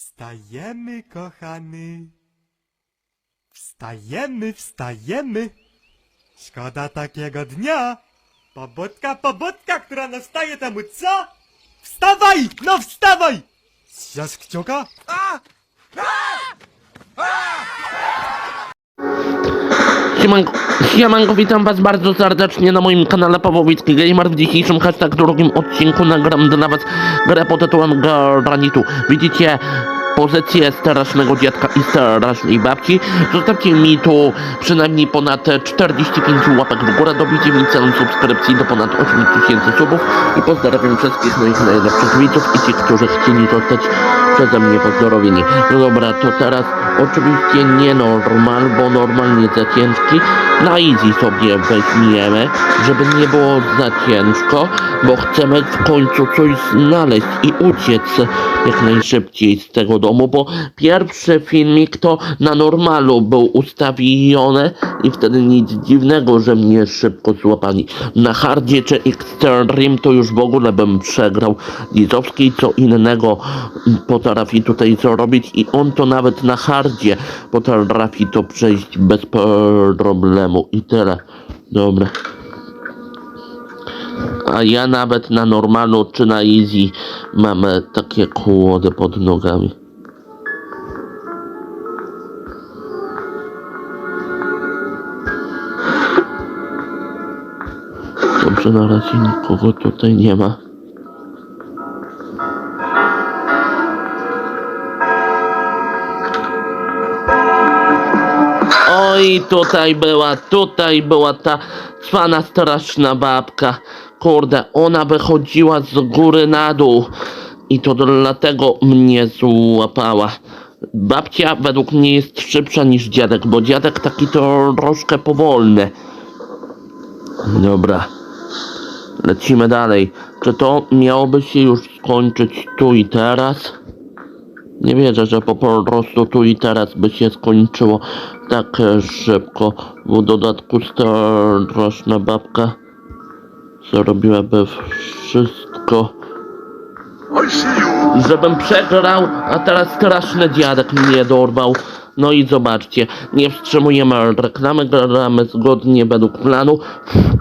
Wstajemy, kochany. Wstajemy, wstajemy. Szkoda takiego dnia. Pobudka, pobudka, która nastaje temu co? Wstawaj! No wstawaj! Zjasz kciuka? Siemanko, siemanko, witam was bardzo serdecznie na moim kanale Pawłowicki Gamer. W dzisiejszym hashtag drugim odcinku nagram dla was grę pod tytułem Granitu. Widzicie pozycję strasznego dziadka i strasznej babci. Zostawcie mi tu przynajmniej ponad 45 łapek w górę, dobicie mi celem subskrypcji do ponad 8000 subów i pozdrawiam wszystkich moich najlepszych widzów i ci, którzy chcieli zostać przeze mnie pozdrowieni. No dobra, to teraz oczywiście nie normal, bo normalnie za ciężki. Na easy sobie weźmiemy, żeby nie było za ciężko, bo chcemy w końcu coś znaleźć i uciec jak najszybciej z tego domu, bo pierwszy filmik to na normalu był ustawiony i wtedy nic dziwnego, że mnie szybko złapali. Na hardzie czy extreme to już w ogóle bym przegrał. Lizowski co innego potrafi tutaj zrobić i on to nawet na hardzie potrafi to przejść bez problemu i tyle. Dobra. A ja nawet na normalu czy na easy mam e, takie kłody pod nogami. Dobrze, na razie nikogo tutaj nie ma. Oj, tutaj była, tutaj była ta cwana straszna babka. Kurde, ona wychodziła z góry na dół. I to dlatego mnie złapała. Babcia według mnie jest szybsza niż dziadek, bo dziadek taki to troszkę powolny. Dobra. Lecimy dalej. Czy to miałoby się już skończyć tu i teraz? Nie wierzę, że po prostu tu i teraz by się skończyło tak szybko. W dodatku straszna babka zrobiłaby wszystko, żebym przegrał, a teraz straszny dziadek mnie dorwał. No i zobaczcie, nie wstrzymujemy reklamy, gramy zgodnie według planu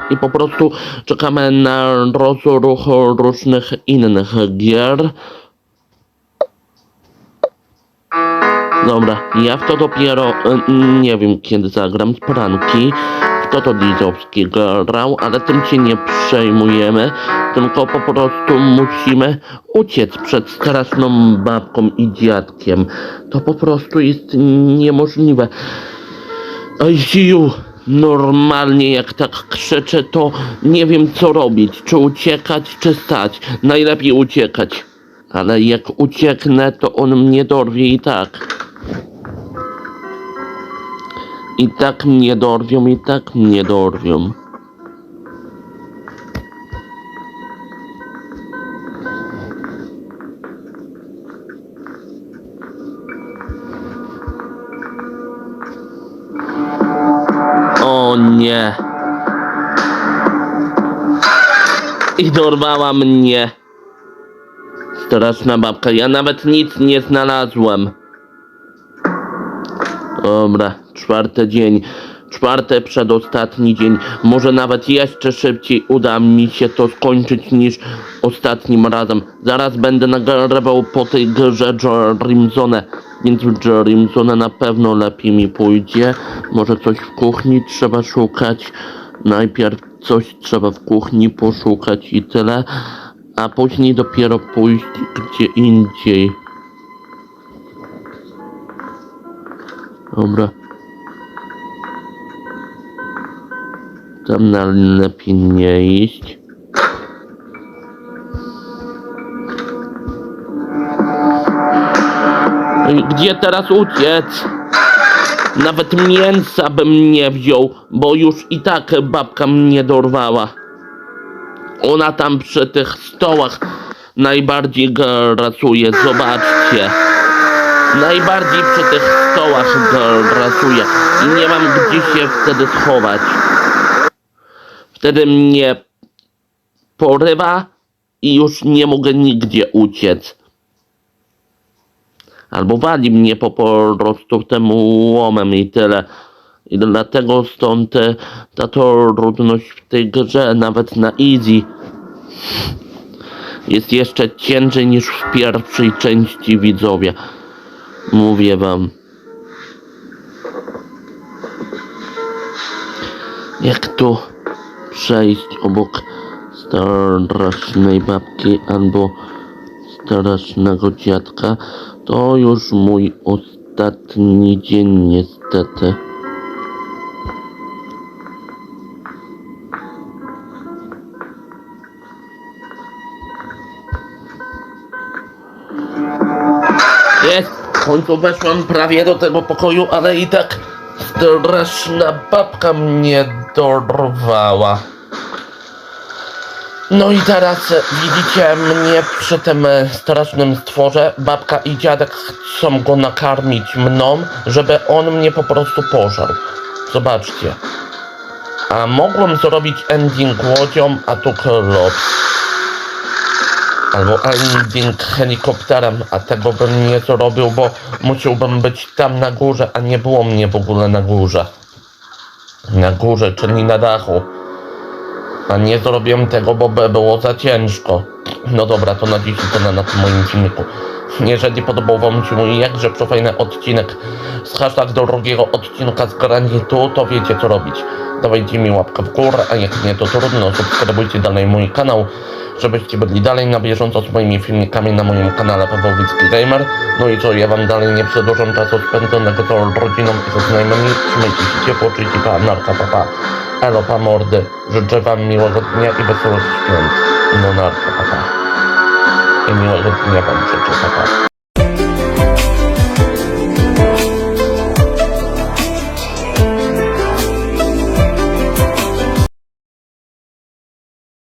i po prostu czekamy na rozruch różnych innych gier. Dobra, ja w to dopiero y, nie wiem kiedy zagram z pranki. W to Dizowski grał, ale tym się nie przejmujemy, tylko po prostu musimy uciec przed straszną babką i dziadkiem. To po prostu jest niemożliwe. ICU normalnie jak tak krzyczę, to nie wiem co robić. Czy uciekać, czy stać. Najlepiej uciekać. Ale jak ucieknę, to on mnie dorwie i tak. I tak mnie dorwią, i tak mnie dorwią. O nie. I dorwała mnie. Straszna babka, ja nawet nic nie znalazłem. Dobra, czwarty dzień. Czwarty przedostatni dzień. Może nawet jeszcze szybciej uda mi się to skończyć niż ostatnim razem. Zaraz będę nagrywał po tej grze Jerimzone. Więc w na pewno lepiej mi pójdzie. Może coś w kuchni trzeba szukać. Najpierw coś trzeba w kuchni poszukać i tyle. A później dopiero pójść gdzie indziej. Dobra. Tam na lepiej nie iść. Ej, Gdzie teraz uciec? Nawet mięsa bym nie wziął, bo już i tak babka mnie dorwała. Ona tam przy tych stołach najbardziej grasuje, zobaczcie. Najbardziej tych stołach grasuje i nie mam gdzie się wtedy schować. Wtedy mnie porywa i już nie mogę nigdzie uciec. Albo wali mnie po, prostu tym łomem i tyle. I dlatego stąd ta trudność w tej grze, nawet na easy. Jest jeszcze ciężej niż w pierwszej części widzowie. Mówię wam. Jak tu przejść obok strasznej babki albo strasznego dziadka, to już mój ostatni dzień niestety. Końcu weszłam prawie do tego pokoju, ale i tak straszna babka mnie dorwała. No i teraz widzicie mnie przy tym strasznym stworze. Babka i dziadek chcą go nakarmić mną, żeby on mnie po prostu pożarł. Zobaczcie. A mogłem zrobić ending łodzią, a tu klop. Albo ending helikopterem, a tego bym nie zrobił, bo musiałbym być tam na górze, a nie było mnie w ogóle na górze. Na górze, czyli na dachu. A nie zrobiłem tego, bo by było za ciężko. No dobra, to na dziś tyle na tym moim filmiku. Jeżeli podobał wam się mój jakże przefajny odcinek z hashtag drugiego odcinka z granitu, to wiecie co robić. Dawajcie mi łapkę w górę, a jak nie to trudno, subskrybujcie dalej mój kanał, żebyście byli dalej na bieżąco z moimi filmikami na moim kanale Pawłowicki Gamer. No i co, ja wam dalej nie przedłużam czasu spędzonego z rodziną i ze znajomymi. Trzymajcie się ciepło, czyjcie pa, narka, papa. Pa. Elo, pa mordy. Życzę wam miłego dnia i wesołych świąt. No narka, papa. Pa. I miłego dnia wam życzę, papa. Pa.